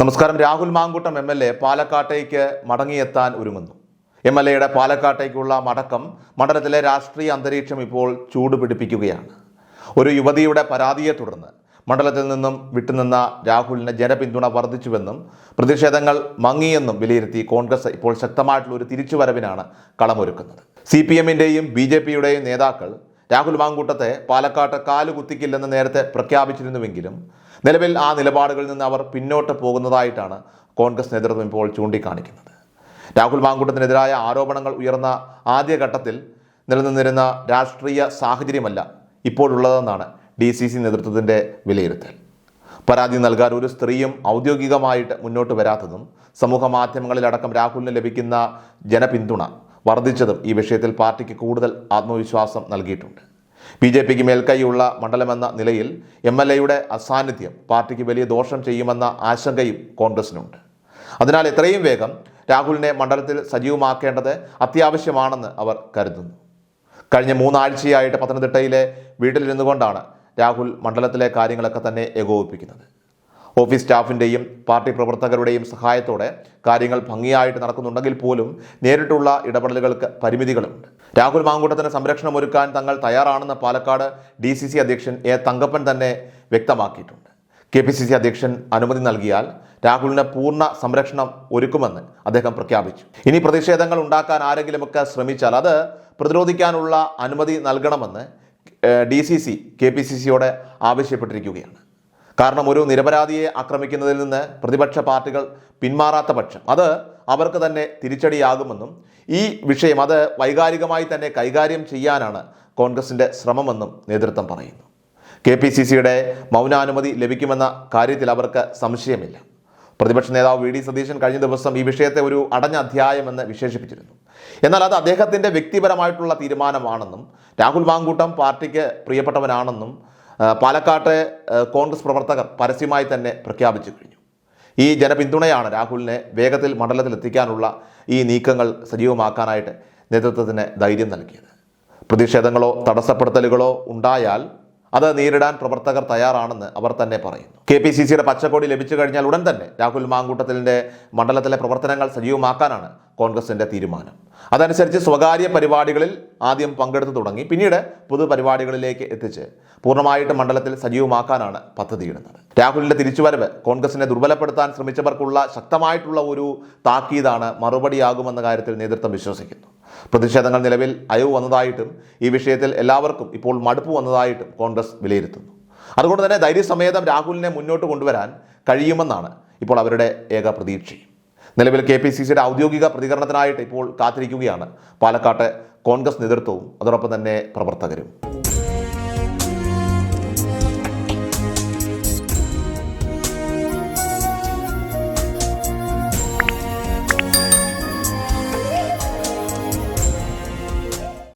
നമസ്കാരം. Rahul Mankoottam M L A പാലക്കാട്ടേക്ക് മടങ്ങിയെത്താൻ ഒരുങ്ങുന്നു. എം എൽ എയുടെ പാലക്കാട്ടേക്കുള്ള മടക്കം മണ്ഡലത്തിലെ രാഷ്ട്രീയ അന്തരീക്ഷം ഇപ്പോൾ ചൂടുപിടിപ്പിക്കുകയാണ് ഒരു യുവതിയുടെ പരാതിയെ തുടർന്ന് മണ്ഡലത്തിൽ നിന്നും വിട്ടുനിന്ന രാഹുലിന് ജനപിന്തുണ വർദ്ധിച്ചുവെന്നും പ്രതിഷേധങ്ങൾ മങ്ങിയെന്നും വിലയിരുത്തി കോൺഗ്രസ് ഇപ്പോൾ ശക്തമായിട്ടുള്ള ഒരു തിരിച്ചുവരവിനാണ് കളമൊരുക്കുന്നത്. സി പി എമ്മിന്റെയും ബി ജെ പിയുടെയും നേതാക്കൾ രാഹുൽ മാങ്കൂട്ടത്തെ പാലക്കാട്ട് കാലുകുത്തിക്കില്ലെന്ന് നേരത്തെ പ്രഖ്യാപിച്ചിരുന്നുവെങ്കിലും നിലവിൽ ആ നിലപാടുകളിൽ നിന്ന് അവർ പിന്നോട്ട് പോകുന്നതായിട്ടാണ് കോൺഗ്രസ് നേതൃത്വം ഇപ്പോൾ ചൂണ്ടിക്കാണിക്കുന്നത്. രാഹുൽ മാങ്കൂട്ടത്തിനെതിരായ ആരോപണങ്ങൾ ഉയർന്ന ആദ്യഘട്ടത്തിൽ നിലനിന്നിരുന്ന രാഷ്ട്രീയ സാഹചര്യമല്ല ഇപ്പോഴുള്ളതെന്നാണ് ഡി സി സി നേതൃത്വത്തിന്റെ വിലയിരുത്തൽ. പരാതി നൽകാൻ ഒരു സ്ത്രീയും ഔദ്യോഗികമായിട്ട് മുന്നോട്ട് വരാത്തതും സമൂഹ മാധ്യമങ്ങളിലടക്കം രാഹുലിന് ലഭിക്കുന്ന ജനപിന്തുണ വർദ്ധിച്ചതും ഈ വിഷയത്തിൽ പാർട്ടിക്ക് കൂടുതൽ ആത്മവിശ്വാസം നൽകിയിട്ടുണ്ട്. ബി ജെ പിക്ക് മേൽക്കൈയുള്ള മണ്ഡലമെന്ന നിലയിൽ എം എൽ എയുടെ അസാന്നിധ്യം പാർട്ടിക്ക് വലിയ ദോഷം ചെയ്യുമെന്ന ആശങ്കയും കോൺഗ്രസിനുണ്ട്. അതിനാൽ എത്രയും വേഗം രാഹുലിനെ മണ്ഡലത്തിൽ സജീവമാക്കേണ്ടത് അത്യാവശ്യമാണെന്ന് അവർ കരുതുന്നു. കഴിഞ്ഞ മൂന്നാഴ്ചയായിട്ട് പത്തനംതിട്ടയിലെ വീട്ടിലിരുന്നു കൊണ്ടാണ് രാഹുൽ മണ്ഡലത്തിലെ കാര്യങ്ങളൊക്കെ തന്നെ ഏകോപിപ്പിക്കുന്നത്. ഓഫീസ് സ്റ്റാഫിന്റെയും പാർട്ടി പ്രവർത്തകരുടെയും സഹായത്തോടെ കാര്യങ്ങൾ ഭംഗിയായിട്ട് നടക്കുന്നുണ്ടെങ്കിൽ പോലും നേരിട്ടുള്ള ഇടപെടലുകൾക്ക് പരിമിതികളുണ്ട്. രാഹുൽ മാങ്കൂട്ടത്തിന് സംരക്ഷണം ഒരുക്കാൻ തങ്ങൾ തയ്യാറാണെന്ന് പാലക്കാട് ഡി സി സി അധ്യക്ഷൻ എ തങ്കപ്പൻ തന്നെ വ്യക്തമാക്കിയിട്ടുണ്ട്. കെ പി സി സി അധ്യക്ഷൻ അനുമതി നൽകിയാൽ രാഹുലിന് പൂർണ സംരക്ഷണം ഒരുക്കുമെന്ന് അദ്ദേഹം പ്രഖ്യാപിച്ചു. ഇനി പ്രതിഷേധങ്ങൾ ഉണ്ടാക്കാൻ ആരെങ്കിലുമൊക്കെ ശ്രമിച്ചാൽ അത് പ്രതിരോധിക്കാനുള്ള അനുമതി നൽകണമെന്ന് D C C K P C സിയോട് ആവശ്യപ്പെട്ടിരിക്കുകയാണ്. കാരണം ഒരു നിരപരാധിയെ ആക്രമിക്കുന്നതിൽ നിന്ന് പ്രതിപക്ഷ പാർട്ടികൾ പിന്മാറാത്ത പക്ഷം അത് അവർക്ക് തന്നെ തിരിച്ചടിയാകുമെന്നും ഈ വിഷയം അത് വൈകാരികമായി തന്നെ കൈകാര്യം ചെയ്യാനാണ് കോൺഗ്രസിന്റെ ശ്രമമെന്നും നേതൃത്വം പറയുന്നു. കെ പി സി സിയുടെ മൗനാനുമതി ലഭിക്കുമെന്ന കാര്യത്തിൽ അവർക്ക് സംശയമില്ല. പ്രതിപക്ഷ നേതാവ് വി ഡി സതീശൻ കഴിഞ്ഞ ദിവസം ഈ വിഷയത്തെ ഒരു അടഞ്ഞ അധ്യായമെന്ന് വിശേഷിപ്പിച്ചിരുന്നു. എന്നാൽ അത് അദ്ദേഹത്തിന്റെ വ്യക്തിപരമായിട്ടുള്ള തീരുമാനമാണെന്നും രാഹുൽ മാങ്കൂട്ടം പാർട്ടിക്ക് പ്രിയപ്പെട്ടവനാണെന്നും പാലക്കാട്ടെ കോൺഗ്രസ് പ്രവർത്തകർ പരസ്യമായി തന്നെ പ്രഖ്യാപിച്ചു കഴിഞ്ഞു. ഈ ജനപിന്തുണയാണ് രാഹുലിനെ വേഗത്തിൽ മണ്ഡലത്തിൽ എത്തിക്കാനുള്ള ഈ നീക്കങ്ങൾ സജീവമാക്കാനായിട്ട് നേതൃത്വത്തിന് ധൈര്യം നൽകിയത്. പ്രതിഷേധങ്ങളോ തടസ്സപ്പെടുത്തലുകളോ ഉണ്ടായാൽ അത് നേരിടാൻ പ്രവർത്തകർ തയ്യാറാണെന്ന് അവർ തന്നെ പറയുന്നു. കെ പി സി സിയുടെ പച്ചക്കൊടി ലഭിച്ചു കഴിഞ്ഞാൽ ഉടൻ തന്നെ രാഹുൽ മാങ്കൂട്ടത്തിലിന്റെ മണ്ഡലത്തിലെ പ്രവർത്തനങ്ങൾ സജീവമാക്കാനാണ് കോൺഗ്രസിന്റെ തീരുമാനം. അതനുസരിച്ച് സ്വകാര്യ പരിപാടികളിൽ ആദ്യം പങ്കെടുത്തു തുടങ്ങി പിന്നീട് പൊതുപരിപാടികളിലേക്ക് എത്തിച്ച് പൂർണമായിട്ട് മണ്ഡലത്തിൽ സജീവമാക്കാനാണ് പദ്ധതിയിടുന്നത്. രാഹുലിന്റെ തിരിച്ചുവരവ് കോൺഗ്രസിനെ ദുർബലപ്പെടുത്താൻ ശ്രമിച്ചവർക്കുള്ള ശക്തമായിട്ടുള്ള ഒരു താക്കീതാണ് മറുപടിയാകുമെന്ന കാര്യത്തിൽ നേതൃത്വം വിശ്വസിക്കുന്നു. പ്രതിഷേധങ്ങൾ നിലവിൽ അയവ് വന്നതായിട്ടും ഈ വിഷയത്തിൽ എല്ലാവർക്കും ഇപ്പോൾ മടുപ്പ് വന്നതായിട്ടും കോൺഗ്രസ് വിലയിരുത്തുന്നു. അതുകൊണ്ട് തന്നെ ധൈര്യസമേതം രാഹുലിനെ മുന്നോട്ട് കൊണ്ടുവരാൻ കഴിയുമെന്നാണ് ഇപ്പോൾ അവരുടെ ഏക പ്രതീക്ഷയും. നിലവിൽ കെ പി സി സിയുടെ ഔദ്യോഗിക പ്രതികരണത്തിനായിട്ട് ഇപ്പോൾ കാത്തിരിക്കുകയാണ് പാലക്കാട്ടെ കോൺഗ്രസ് നേതൃത്വവും അതോടൊപ്പം തന്നെ പ്രവർത്തകരും.